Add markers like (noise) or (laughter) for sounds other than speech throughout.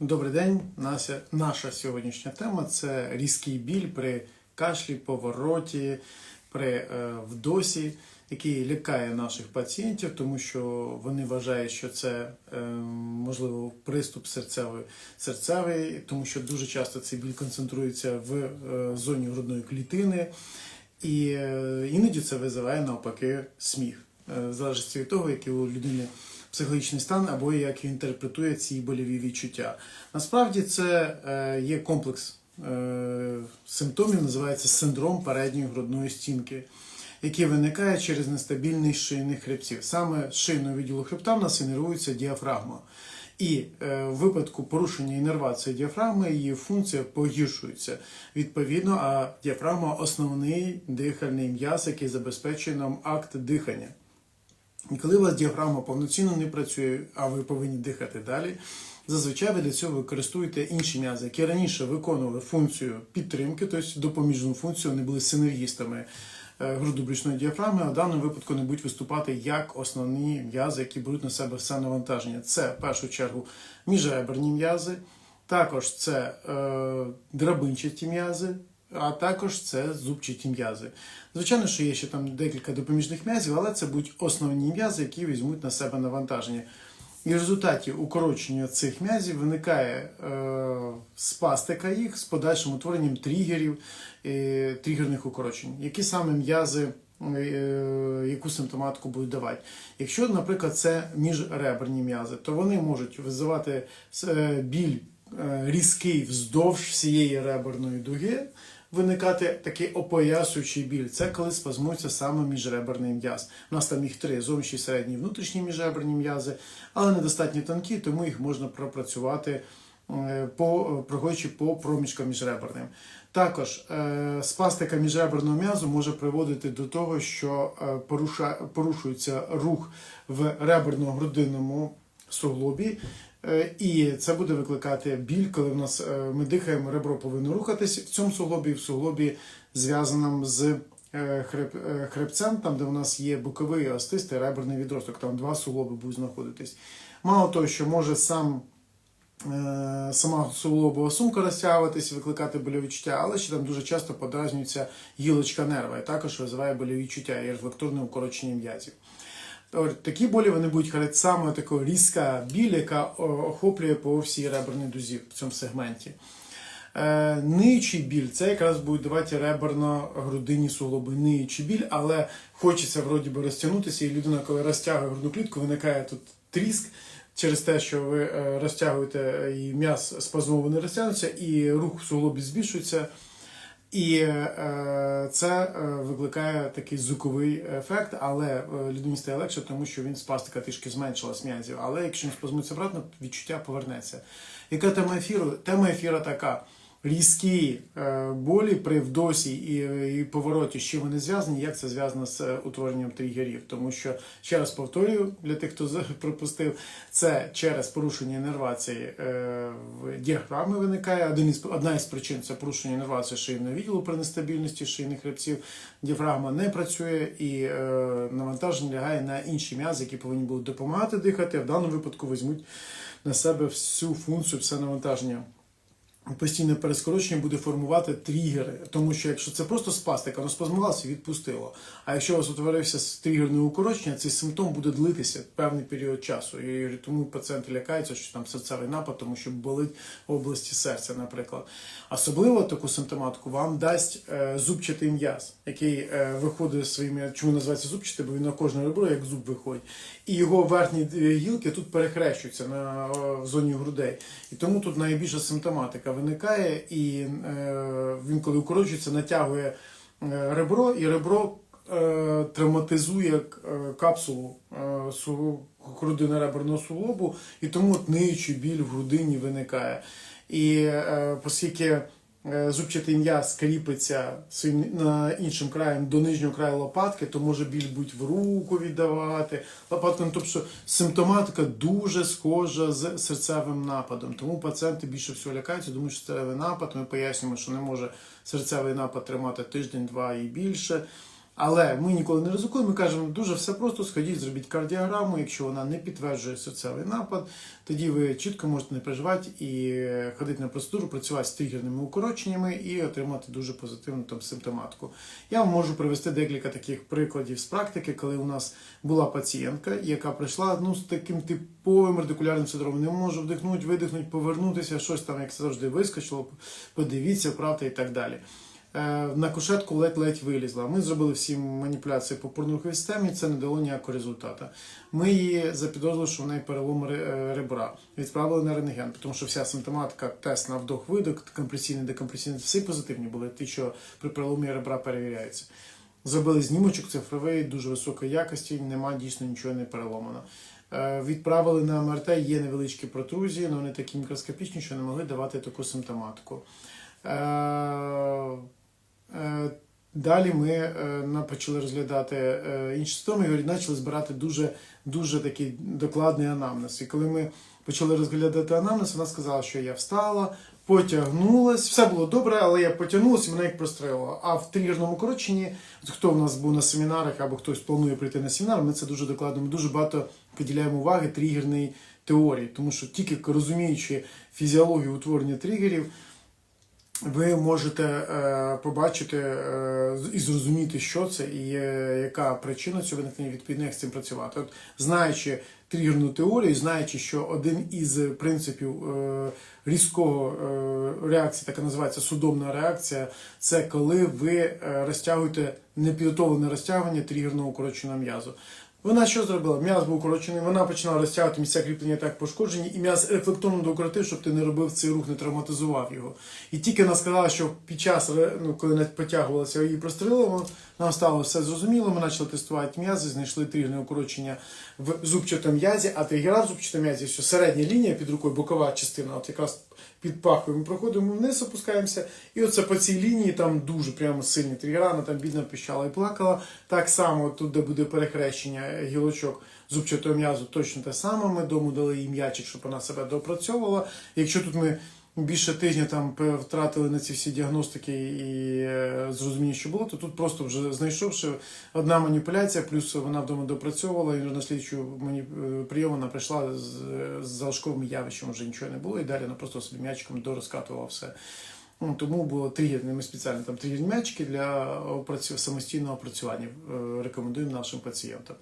Добрий день. Наша, наша сьогоднішня тема це різкий біль при кашлі, повороті, при е, вдосі, який лякає наших пацієнтів, тому що вони вважають, що це е, можливо приступ серцевий, серцевий, тому що дуже часто цей біль концентрується в е, зоні грудної клітини, і е, іноді це визиває навпаки сміх, е, в залежності від того, який у людини психологічний стан або як інтерпретує ці больові відчуття. Насправді це е, є комплекс е, симптомів, називається синдром передньої грудної стінки, який виникає через нестабільність шийних хребців. Саме з шийного відділу хребта в нас інервується діафрагма. І е, в випадку порушення інервації діафрагми її функція погіршується. Відповідно, а діафрагма основний дихальний м'яз, який забезпечує нам акт дихання. І коли у вас діафрагма повноцінно не працює, а ви повинні дихати далі, зазвичай ви для цього використовуєте інші м'язи, які раніше виконували функцію підтримки, тобто допоміжну функцію, вони були синергістами е, грудобрючної діафрагми, а в даному випадку не будуть виступати як основні м'язи, які беруть на себе все навантаження. Це в першу чергу міжреберні м'язи, також це е, драбинчаті м'язи, а також це зубчаті м'язи. Звичайно, що є ще там декілька допоміжних м'язів, але це будуть основні м'язи, які візьмуть на себе навантаження. І в результаті укорочення цих м'язів виникає е, спастика їх з подальшим утворенням тригерів, е, тригерних укорочень. Які саме м'язи, е, яку симптоматику будуть давати? Якщо, наприклад, це міжреберні м'язи, то вони можуть визивати е, біль е, різкий вздовж всієї реберної дуги, виникати такий опоясуючий біль. Це коли спазмується саме міжреберний м'яз. У нас там їх три: зовнішні, середні внутрішні міжреберні м'язи, але недостатньо тонкі, тому їх можна пропрацювати е, по проходячи по проміжкам міжреберним. Також е, спастика міжреберного м'язу може приводити до того, що е, поруша, порушується рух в реберно-грудинному суглобі. Е, І це буде викликати біль, коли в нас е, ми дихаємо, ребро повинно рухатись в цьому суглобі, в суглобі зв'язаному з е, хреб, хребцем, там, де у нас є боковий остистий реберний відросток, там два суглоби будуть знаходитись. Мало того, що може сам сама суглобова сумка розтягуватись, викликати больові відчуття, але ще там дуже часто подразнюється гілочка нерва, і також визиває больові відчуття і рефлекторне укорочення м'язів. Такі болі вони будуть характеризувати саме така різка біль, яка охоплює по всій реберній дузі в цьому сегменті. Е, ниючий біль це якраз будуть давати реберно-грудинні суглоби. Ниючий біль, але хочеться вроді би розтягнутися, і людина, коли розтягує грудну клітку, виникає тут тріск через те, що ви е, розтягуєте і м'яз спазмово не розтягнуться, і рух суглобі збільшується. І е, це е, викликає такий звуковий ефект, але е, людині стає легше, тому що він спастика трішки зменшилась м'язів. Але якщо він спазмується обратно, відчуття повернеться. Яка тема ефіру? Тема ефіру така. Різкі е, болі при вдосі і, повороті, чим вони зв'язані, як це зв'язано з е, утворенням тригерів. Тому що, ще раз повторюю, для тих, хто (laughs) пропустив, це через порушення інервації е, в діафрагми виникає. Один із, одна із причин це порушення інервації шийного відділу при нестабільності шийних хребців. Діафрагма не працює і навантаження лягає на інші м'язи, які повинні будуть допомагати дихати. В даному випадку візьмуть на себе всю функцію, все навантаження. Постійне перескорочення буде формувати тригери, тому що якщо це просто спастика, воно спазмувалося і відпустило. А якщо у вас утворився тригерне укорочення, цей симптом буде длитися певний період часу. І тому пацієнти лякаються, що там серцевий напад, тому що болить в області серця, наприклад. Особливо таку симптоматику вам дасть е, зубчатий м'яз, який е, виходить своїми, чому називається зубчатий, бо він на кожне ребро як зуб виходить. І його верхні е, гілки тут перехрещуються на в зоні грудей. І тому тут найбільша симптоматика виникає, і е, він, коли укорочується, натягує е, ребро, і ребро е, травматизує капсулу грудини грудино-реберного суглобу, і тому ниючий біль в грудині виникає. І оскільки зубчатий м'яз кріпиться своїм на іншим краєм до нижнього краю лопатки, то може біль бути в руку віддавати. Лопатка, ну, тобто симптоматика дуже схожа з серцевим нападом. Тому пацієнти більше всього лякаються, думають, що серцевий напад. Ми пояснюємо, що не може серцевий напад тримати тиждень-два і більше. Але ми ніколи не ризикуємо. Ми кажемо, дуже все просто, сходіть, зробіть кардіограму. Якщо вона не підтверджує серцевий напад, тоді ви чітко можете не переживати і ходити на процедуру, працювати з тригерними укороченнями і отримати дуже позитивну там симптоматику. Я вам можу привести декілька таких прикладів з практики, коли у нас була пацієнтка, яка прийшла ну, з таким типовим радикулярним синдромом. Не можу вдихнути, видихнути, повернутися, щось там, як завжди вискочило, подивіться, правда і так далі. Е, На кушетку ледь-ледь вилізла. Ми зробили всі маніпуляції по порнуховій системі, це не дало ніякого результату. Ми її запідозрили, що в неї перелом е, ребра. Відправили на рентген, тому що вся симптоматика, тест на вдох-видох, компресійний, декомпресійний, всі позитивні були, ті, що при переломі ребра перевіряються. Зробили знімочок цифровий, дуже високої якості, нема дійсно нічого не переломано. Е, Відправили на МРТ, є невеличкі протрузії, але вони такі мікроскопічні, що не могли давати таку симптоматику. Е, Далі ми е, почали розглядати е, інші симптоми і почали збирати дуже, дуже такий докладний анамнез. І коли ми почали розглядати анамнез, вона сказала, що я встала, потягнулась, все було добре, але я потягнулася мене як прострелило. А в тригерному коротченні, от хто в нас був на семінарах або хтось планує прийти на семінар, ми це дуже докладно, ми дуже багато приділяємо уваги тригерній теорії, тому що тільки розуміючи фізіологію утворення тригерів, ви можете е, побачити е, і зрозуміти, що це і е, яка причина цього виникнення, відповідно, як з цим працювати. От, знаючи тригерну теорію, знаючи, що один із принципів різкого реакції, така називається судомна реакція, це коли ви розтягуєте непідготовлене розтягування тригерного укороченого м'язу. Вона що зробила? М'яз був укорочений, вона починала розтягувати місця кріплення так пошкоджені, і м'яз рефлекторно докоротив, щоб ти не робив цей рух, не травматизував його. І тільки вона сказала, що під час, ну, коли не потягувалася її прострілило, нам стало все зрозуміло, ми почали тестувати м'язи, знайшли тригерне укорочення в зубчатому м'язі, а тригера в зубчатому м'язі, що середня лінія під рукою, бокова частина, от якраз під пахою ми проходимо вниз, опускаємося, і оце по цій лінії там дуже прямо сильні тригера, вона там бідно пищала і плакала. Так само тут, де буде перехрещення гілочок зубчатого м'язу, точно те саме. Ми дому дали їй м'ячик, щоб вона себе допрацьовувала. Якщо тут ми більше тижня там втратили на ці всі діагностики і е, зрозуміння, що було, то тут просто вже знайшовши одна маніпуляція, плюс вона вдома допрацьовувала, і на слідчу е, прийом вона прийшла з, залишковим явищем, вже нічого не було, і далі вона просто собі м'ячиком дорозкатувала все. Ну, тому було тригерні, ми спеціально там тригерні м'ячики для самостійного опрацювання е, рекомендуємо нашим пацієнтам.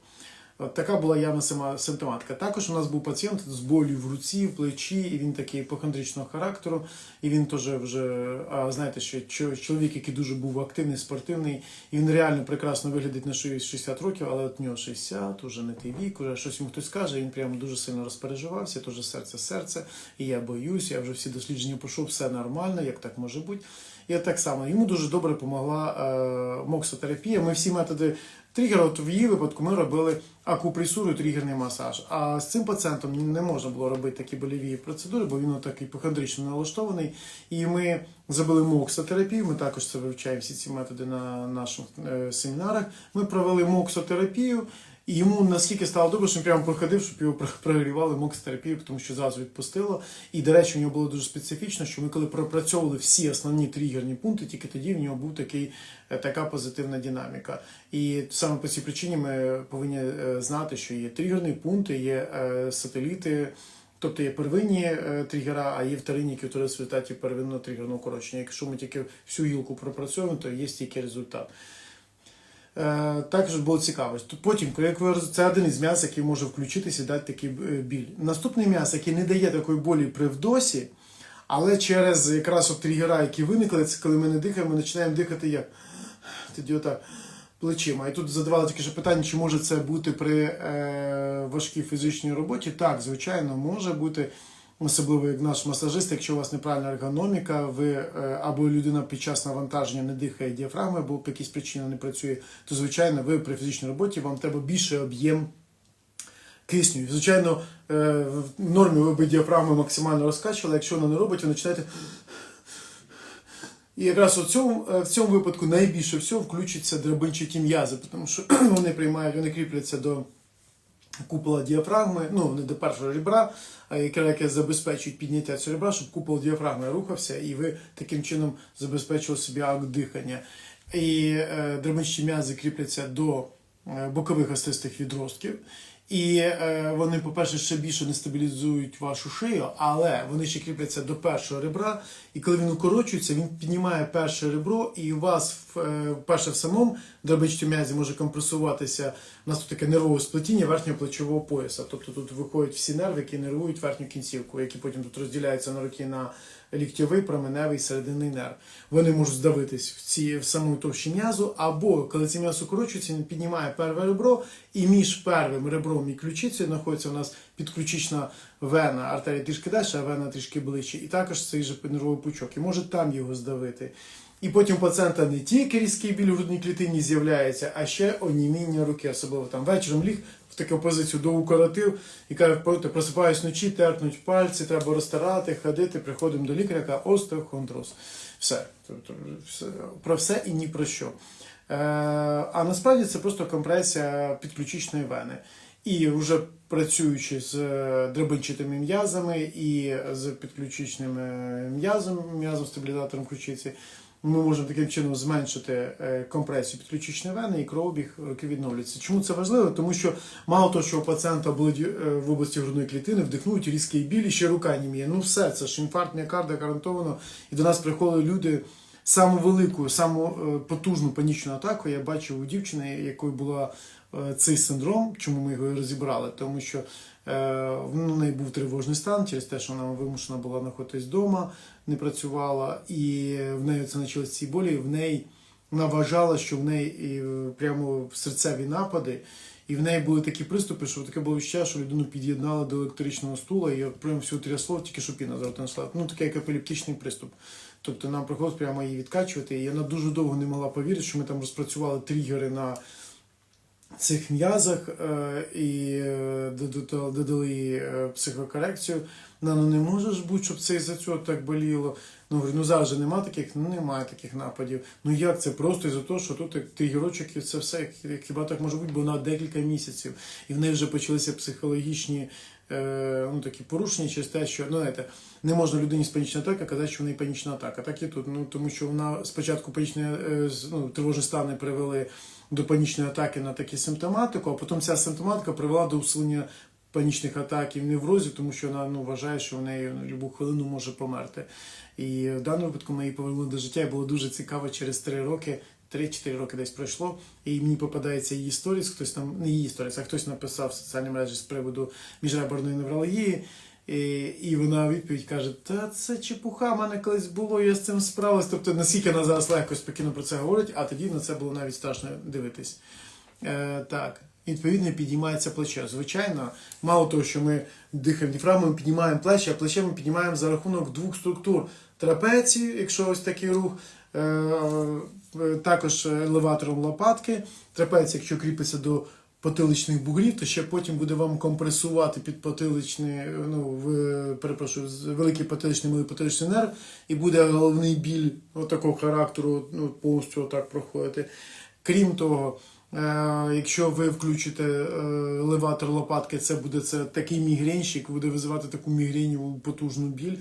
Така була явна сама симптоматика. Також у нас був пацієнт з болю в руці, в плечі, і він такий іпохондричного характеру. І він теж вже, а знаєте, що чоловік, який дуже був активний, спортивний, і він реально прекрасно виглядить на шиї 60 років, але от нього 60, уже не той вік, уже щось йому хтось каже, він прямо дуже сильно розпереживався, теж серце серце, і я боюсь, я вже всі дослідження пішов, все нормально, як так може бути. І так само йому дуже добре допомогла е, моксотерапія. Ми всі методи тригера, от в її випадку ми робили акупресуру і тригерний масаж. А з цим пацієнтом не можна було робити такі боліві процедури, бо він такий іпохондрично налаштований. І ми зробили моксотерапію. Ми також це вивчаємо всі ці методи на наших е, семінарах. Ми провели моксотерапію. І йому наскільки стало добре, що він прямо проходив, щоб його про- прогрівали моксотерапію, тому що зразу відпустило. І, до речі, у нього було дуже специфічно, що ми коли пропрацьовували всі основні тригерні пункти, тільки тоді в нього був такий, е, така позитивна динаміка. І саме по цій причині ми повинні е, знати, що є тригерні пункти, є е, сателіти. Тобто є первинні е, тригера, а є вторинні, які в результаті первинного тригерного корочення. Якщо ми тільки всю гілку пропрацьовуємо, то є стільки результат. Е, також було цікаво. Потім, це один із м'яс, який може включитися і дати такий е, біль. Наступний м'яс, який не дає такої болі при вдосі, але через якраз от тригера, які виникли, це коли ми не дихаємо, ми починаємо дихати як тоді отак плечима. І тут задавали таке ж питання, чи може це бути при е, важкій фізичній роботі. Так, звичайно, може бути. Особливо як наш масажист, якщо у вас неправильна ергономіка, ви е, або людина під час навантаження не дихає діафрагмою, або по якійсь причині не працює, то звичайно, ви при фізичній роботі вам треба більший об'єм кисню. Звичайно, е, в нормі ви би діафрагму максимально розкачували, якщо вона не робить, ви починаєте. І якраз у цьому, е, в цьому випадку найбільше всього включаться драбинчаті м'язи, тому що (clears throat) вони приймають, вони кріпляться до купола діафрагми, ну не до першого ребра, а яке, забезпечують підняття цього ребра, щоб купол діафрагми рухався, і ви таким чином забезпечували собі акт дихання. і е, драбинчі м'язи кріпляться до е, бокових остистих відростків. І е, вони, по-перше, ще більше не стабілізують вашу шию, але вони ще кріпляться до першого ребра. І коли він укорочується, він піднімає перше ребро, і у вас в, е, перше в самому дробичці м'язі може компресуватися. У нас тут таке нервове сплетіння верхнього плечового пояса. Тобто тут виходять всі нерви, які нервують верхню кінцівку, які потім тут розділяються на руки на ліктьовий, променевий, серединний нерв. Вони можуть здавитись в ці в саму товщі м'язу, або коли це м'ясо укорочується, він піднімає перве ребро, і між первим ребром і ключицею знаходиться у нас підключична вена, артерія трішки далі, а вена трішки ближче. І також цей же нервовий пучок. І може там його здавити. І потім у пацієнта не тільки різкий біль в грудній клітині з'являється, а ще оніміння руки, особливо там вечором ліг в таку позицію доукоротив і каже, просипаюсь вночі, терпнуть пальці, треба розтирати, ходити, приходимо до лікаря, каже, остеохондроз. Все. Тобто, все. Про все і ні про що. Е, а насправді це просто компресія підключичної вени. І вже працюючи з е, м'язами і з підключичним м'язом, м'язом стабілізатором ключиці, ми можемо таким чином зменшити е, компресію підключичної вени і кровообіг руки відновлюється. Чому це важливо? Тому що мало того, що у пацієнта болить е, в області грудної клітини, вдихнуть різкий біль і ще рука німіє. Ну все, це ж інфаркт міокарда гарантовано. І до нас приходили люди. Саму велику, саму е, потужну панічну атаку я бачив у дівчини, якою була е, цей синдром. Чому ми його розібрали? Тому що е, в неї був тривожний стан через те, що вона вимушена була знаходитись вдома, не працювала, і в неї це почалися ці болі. В неї вона вважала, що в неї і, е, прямо серцеві напади. І в неї були такі приступи, що таке було відчуття, що людину під'єднали до електричного стула, і от прямо всю трясло, тільки що піна з рота. Ну, такий як епілептичний приступ. Тобто нам приходилось прямо її відкачувати, і вона дуже довго не могла повірити, що ми там розпрацювали тригери на цих м'язах е, і е, додали- психокорекцію. Вона, ну не може ж бути, щоб це із-за цього так боліло. Ну, говорю, ну зараз же нема таких, ну немає таких нападів. Ну як це? Просто із-за того, що тут ти гірочок і це все, хіба так може бути, бо вона декілька місяців. І в неї вже почалися психологічні е, ну, такі порушення через те, що ну, знаєте, не можна людині з панічної атаки казати, що в неї панічна атака. Так і тут. Ну, тому що вона спочатку панічні, е, ну, тривожні стани привели до панічної атаки на таку симптоматику, а потім ця симптоматика привела до усилення панічних атак і в тому що вона ну, вважає, що в неї на будь-яку хвилину може померти. І в даному випадку ми її повернули до життя, і було дуже цікаво через три роки. 3-4 роки десь пройшло, і мені попадається її сторіс, хтось там, не її сторіс, а хтось написав в соціальній мережі з приводу міжреберної неврології. І, і вона відповідь каже: Та це чепуха, в мене колись було, я з цим справилась. Тобто, наскільки вона зараз легко спокійно про це говорить, а тоді на це було навіть страшно дивитись. Е, так. Відповідно, підіймається плече. Звичайно, мало того, що ми дихаємо діфрагмою, піднімаємо плечі, а плече ми піднімаємо за рахунок двох структур трапеції, якщо ось такий рух, е, е, також елеватором лопатки. Трапеція, якщо кріпиться до потиличних бугрів, то ще потім буде вам компресувати під потиличний, ну, в, перепрошую, великий потиличний, малий потиличний нерв, і буде головний біль такого характеру, ну, повністю отак проходити. Крім того, якщо ви включите е, елеватор лопатки, це буде це такий мігренщик, буде визивати таку мігреніву потужну біль.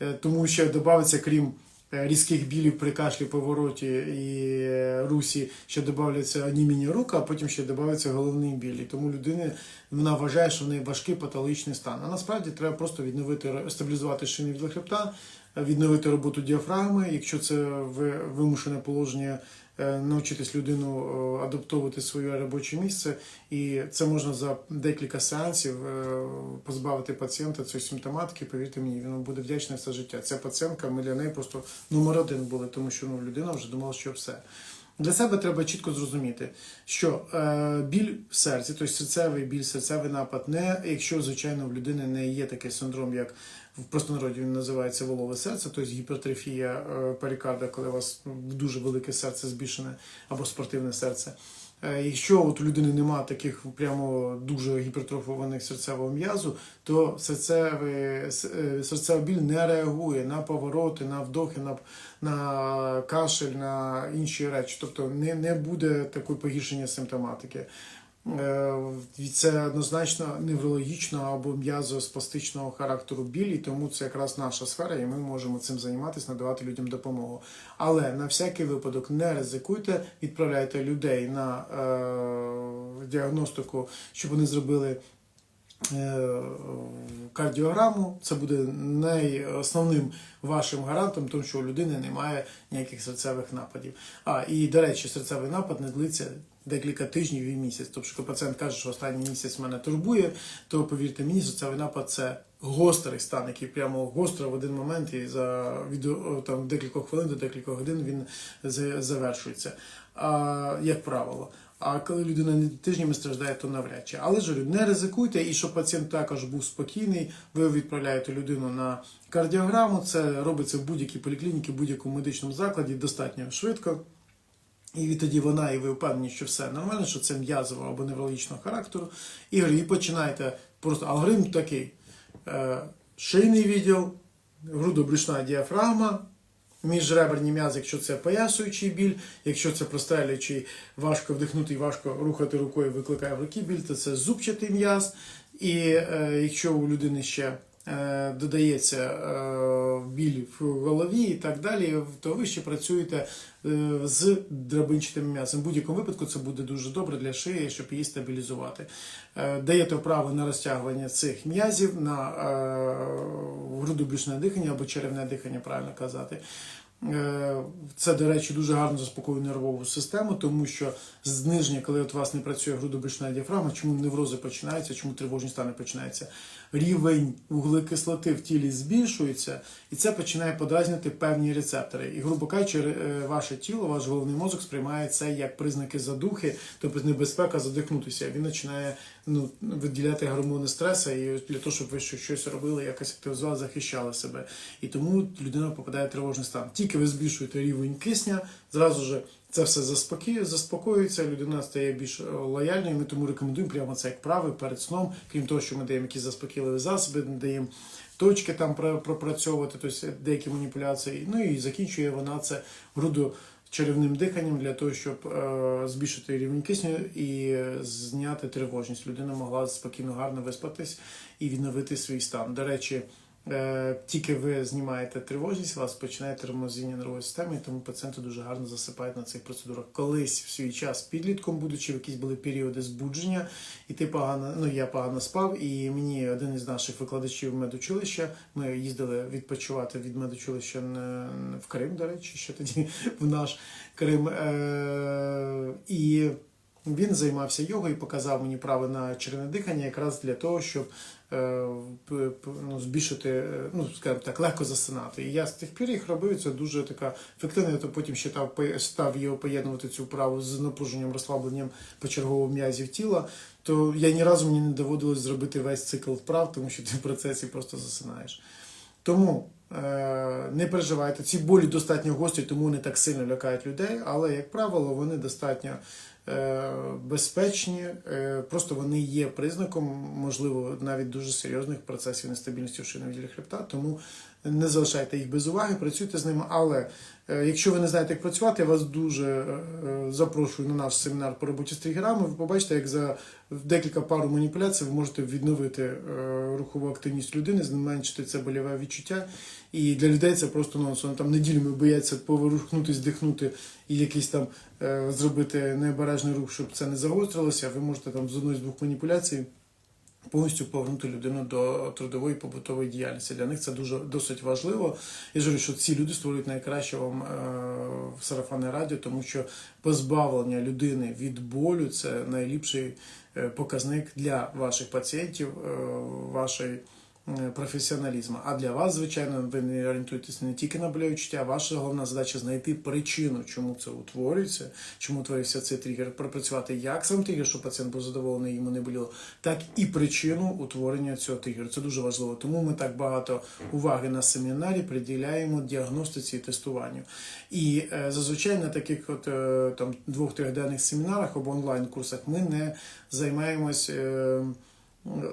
Е, тому ще додається, крім е, різких білів при кашлі, повороті і е, русі, ще додається аніміння рук, а потім ще додається головний біль. І тому людина вона вважає, що в неї важкий патологічний стан. А насправді треба просто відновити стабілізувати шини від хребта, відновити роботу діафрагми, якщо це вимушене положення, е, навчитись людину е, адаптовувати своє робоче місце, і це можна за декілька сеансів е, позбавити пацієнта цієї симптоматики. Повірте мені, він буде вдячний все життя. Ця пацієнтка, ми для неї просто номер один були, тому що ну, людина вже думала, що все. Для себе треба чітко зрозуміти, що е, біль в серці, тобто серцевий біль, серцевий напад, не якщо, звичайно, в людини не є такий синдром, як в простонароді він називається волове серце, тобто гіпертрофія е, перикарда, коли у вас ну, дуже велике серце збільшене або спортивне серце. Е, Якщо от у людини немає таких прямо дуже гіпертрофованих серцевого м'язу, то серцевий, е, серцевий біль не реагує на повороти, на вдохи, на, на кашель, на інші речі. Тобто не, не буде такої погіршення симптоматики. Е, Це однозначно неврологічного або м'язоспастичного характеру біль, і тому це якраз наша сфера, і ми можемо цим займатися, надавати людям допомогу. Але на всякий випадок не ризикуйте, відправляйте людей на е, діагностику, щоб вони зробили. Е, Кардіограму це буде найосновним вашим гарантом, тому що у людини немає ніяких серцевих нападів. А і до речі, серцевий напад не длиться декілька тижнів і місяць. Тобто, пацієнт каже, що останній місяць мене турбує, то повірте мені, серцевий напад це гострий стан, який прямо гостро в один момент і за від там декількох хвилин до декількох годин він завершується. А, як правило. А коли людина не тижнями страждає, то навряд чи. Але ж не ризикуйте, і щоб пацієнт також був спокійний, ви відправляєте людину на кардіограму. Це робиться в будь-якій поліклініці, в будь-якому медичному закладі достатньо швидко. І відтоді вона, і ви впевнені, що все нормально, що це м'язово або неврологічного характеру. І, і починаєте просто алгоритм такий: е, шийний відділ, грудобрюшна діафрагма, міжреберні м'язи, якщо це поясуючий біль, якщо це прострелюючий, важко вдихнути і важко рухати рукою, викликає в руки біль, то це зубчатий м'яз. І е, якщо у людини ще додається е, біль в голові і так далі, то ви ще працюєте е, з драбинчатим м'ясом. В будь-якому випадку це буде дуже добре для шиї, щоб її стабілізувати. Е, Даєте вправо на розтягування цих м'язів, на е, грудобрюшне дихання або черевне дихання, правильно казати. Е, Це, до речі, дуже гарно заспокоює нервову систему, тому що зниження, коли от у вас не працює грудобрюшна діафрагма, чому неврози починаються, чому тривожні стани починаються, рівень вуглекислоти в тілі збільшується, і це починає подразнити певні рецептори. І, грубо кажучи, е, ваше тіло, ваш головний мозок сприймає це як признаки задухи, тобто небезпека задихнутися. Він починає ну, виділяти гормони стресу і для того, щоб ви щось робили, якось активізували, захищали себе. І тому людина попадає в тривожний стан. Тільки ви збільшуєте рівень кисня, зразу ж це все заспокоює, заспокоюється, людина стає більш е, лояльною. Ми тому рекомендуємо прямо це як прави перед сном, крім того, що ми даємо якісь заспокійливі засоби, даємо точки там про- пропрацьовувати, тобто деякі маніпуляції. Ну і закінчує вона це грудо черевним диханням для того, щоб е, збільшити рівень кисню і зняти тривожність. Людина могла спокійно гарно виспатись і відновити свій стан. До речі, тільки ви знімаєте тривожність, вас починає тормозіння нервової системи, і тому пацієнти дуже гарно засипають на цих процедурах. Колись в свій час підлітком, будучи, в якісь були періоди збудження, і ти погано, ну я погано спав, і мені один із наших викладачів медучилища, ми їздили відпочивати від медучилища в Крим, до речі, ще тоді (laughs) в наш Крим. Е- і він займався йогою і показав мені право на червне дихання якраз для того, щоб е, ну, збільшити, е, ну, скажімо так, легко засинати. І я з тих пір їх робив, це дуже така ефективна, я то потім ще став, став його поєднувати цю вправу з напруженням, розслабленням почергово м'язів тіла, то я ні разу мені не доводилось зробити весь цикл вправ, тому що ти в процесі просто засинаєш. Тому е, не переживайте, ці болі достатньо гострі, тому вони так сильно лякають людей, але, як правило, вони достатньо безпечні, е, просто вони є признаком, можливо, навіть дуже серйозних процесів нестабільності в шийному хребта, тому не залишайте їх без уваги, працюйте з ними. Але е, якщо ви не знаєте, як працювати, я вас дуже е, е, запрошую на наш семінар по роботі з тригерами. Ви побачите, як за декілька пару маніпуляцій ви можете відновити рухову активність людини, зменшити це больове відчуття. І для людей це просто нонс. Вони там неділями бояться поворухнутись, дихнути і якийсь там зробити необережний рух, щоб це не загострилося. Ви можете там з одної з двох маніпуляцій повністю повернути людину до трудової побутової діяльності. Для них це дуже досить важливо. Я ж що ці люди створюють найкраще вам е, в сарафанне радіо, тому що позбавлення людини від болю це найліпший е, показник для ваших пацієнтів, е, вашої професіоналізму. А для вас, звичайно, ви не орієнтуєтеся не тільки на болеві а ваша головна задача знайти причину, чому це утворюється, чому утворився цей тригер, пропрацювати як сам тригер, щоб пацієнт був задоволений, йому не боліло, так і причину утворення цього тригеру. Це дуже важливо. Тому ми так багато уваги на семінарі приділяємо діагностиці і тестуванню. І е, зазвичай на таких от е, там двох-трьохденних семінарах або онлайн-курсах ми не займаємось. Е,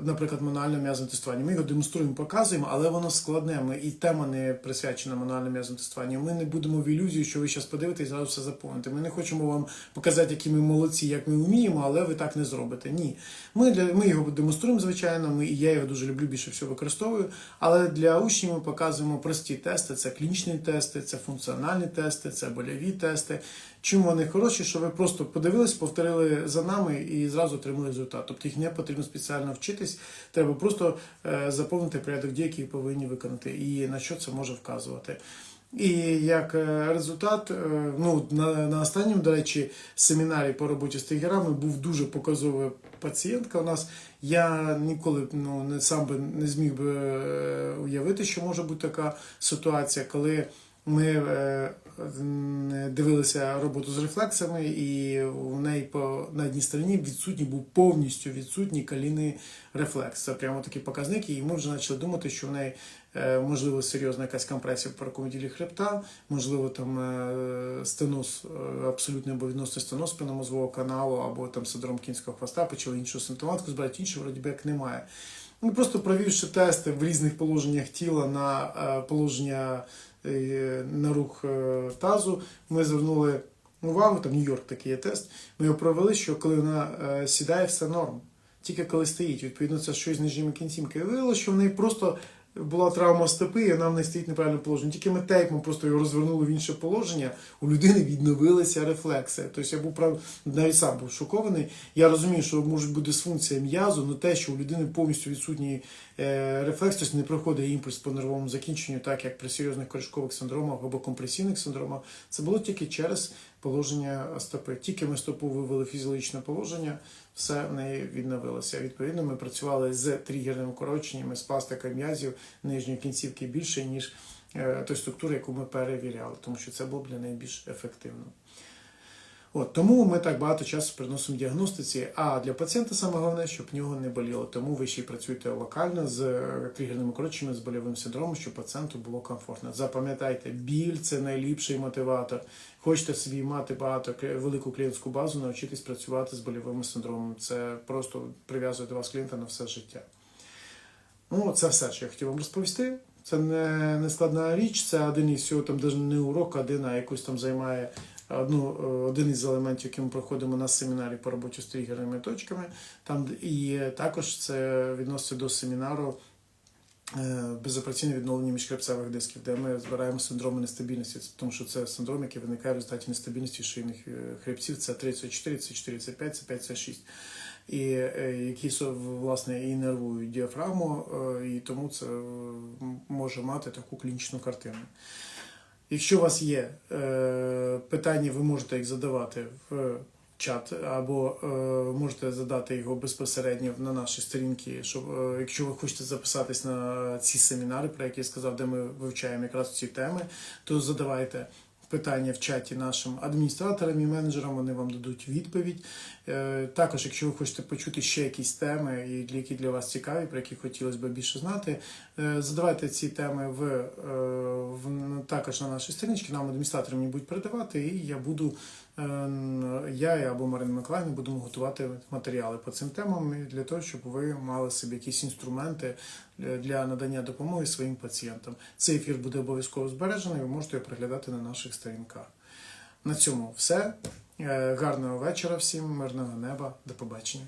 наприклад, мануальне м'язове тестування. Ми його демонструємо, показуємо, але воно складне. Ми, і тема не присвячена мануальному м'язовому тестуванню. Ми не будемо в ілюзію, що ви зараз подивитесь і зразу все заповните. Ми не хочемо вам показати, які ми молодці, як ми вміємо, але ви так не зробите. Ні. Ми, для, ми його демонструємо, звичайно, ми, і я його дуже люблю, більше всього використовую. Але для учнів ми показуємо прості тести: це клінічні тести, це функціональні тести, це больові тести. Чим вони хороші, що ви просто подивились, повторили за нами і зразу отримали результат. Тобто їх не потрібно спеціально вчитись, треба просто е, заповнити порядок дій, який повинні виконати, і на що це може вказувати. І як е, результат, е, ну на, на останньому, до речі, семінарі по роботі з тригерами був дуже показова пацієнтка. У нас я ніколи ну не сам би не зміг би уявити, що може бути така ситуація, коли ми е, дивилися роботу з рефлексами, і у неї по на одній стороні відсутній був повністю відсутній калійний рефлекс. Це прямо такий показник, і ми вже почали думати, що в неї е, можливо серйозна якась компресія в паракомеділі хребта, можливо, там е, стеноз, абсолютний або відносний стеноз спинномозгового каналу, або там синдром кінського хвоста, почали іншу симптоматику збирати, іншого вроді як немає. Ну, просто провівши тести в різних положеннях тіла на положення на рух е, тазу, ми звернули увагу, там Нью-Йорк такий є тест. Ми його провели, що коли вона е, сідає, все норм. Тільки коли стоїть, відповідно, це щось з нижніми кінцівками. І виявилося, що в неї просто була травма стопи, і вона в неї стоїть неправильне положення. Тільки ми тейпом просто його розвернули в інше положення, у людини відновилися рефлекси. Тобто я був прав навіть сам був шокований. Я розумію, що може бути дисфункція м'язу, але те, що у людини повністю відсутній е, рефлекс, тобто не проходить імпульс по нервовому закінченню, так як при серйозних корешкових синдромах або компресійних синдромах, це було тільки через положення стопи. Тільки ми стопу вивели фізіологічне положення, все в неї відновилося. Відповідно, ми працювали з тригерними укороченнями, з пластикою м'язів нижньої кінцівки більше, ніж е, той структури, яку ми перевіряли, тому що це було для неї більш ефективно. От, тому ми так багато часу приносимо діагностиці. А для пацієнта саме головне, щоб нього не боліло. Тому ви ще й працюєте локально з е, тригерними коротчими, з больовим синдромом, щоб пацієнту було комфортно. Запам'ятайте, біль це найліпший мотиватор. Хочете собі мати багато велику клієнтську базу, навчитись працювати з больовим синдромом. Це просто прив'язує до вас клієнта на все життя. Ну, це все, що я хотів вам розповісти. Це не, не складна річ, це один із всього, там навіть не урок, один, а якусь там займає одну, е, один із елементів, які ми проходимо на семінарі по роботі з тригерними точками. Там, і також це відноситься до семінару е, безопераційне відновлення міжхребцевих дисків, де ми збираємо синдроми нестабільності, тому що це синдром, який виникає в результаті нестабільності шийних е, хребців. Це 34, це 45, це 5, це 6. І які власне і нервують діафрагму, і тому це може мати таку клінічну картину. Якщо у вас є е, питання, ви можете їх задавати в чат, або е, можете задати його безпосередньо на нашій сторінці, щоб е, якщо ви хочете записатись на ці семінари, про які я сказав, де ми вивчаємо якраз ці теми, то задавайте. Питання в чаті нашим адміністраторам і менеджерам, вони вам дадуть відповідь. Е, Також, якщо ви хочете почути ще якісь теми, які для вас цікаві, про які хотілося б більше знати, е, задавайте ці теми в, е, в також на нашій страничці, нам адміністратори мені будуть передавати, і я буду я або Марина Миколаївна будемо готувати матеріали по цим темам для того, щоб ви мали собі якісь інструменти для- для надання допомоги своїм пацієнтам. Цей ефір буде обов'язково збережений, ви можете його приглядати на наших сторінках. На цьому все. Е, Гарного вечора всім, мирного неба, до побачення.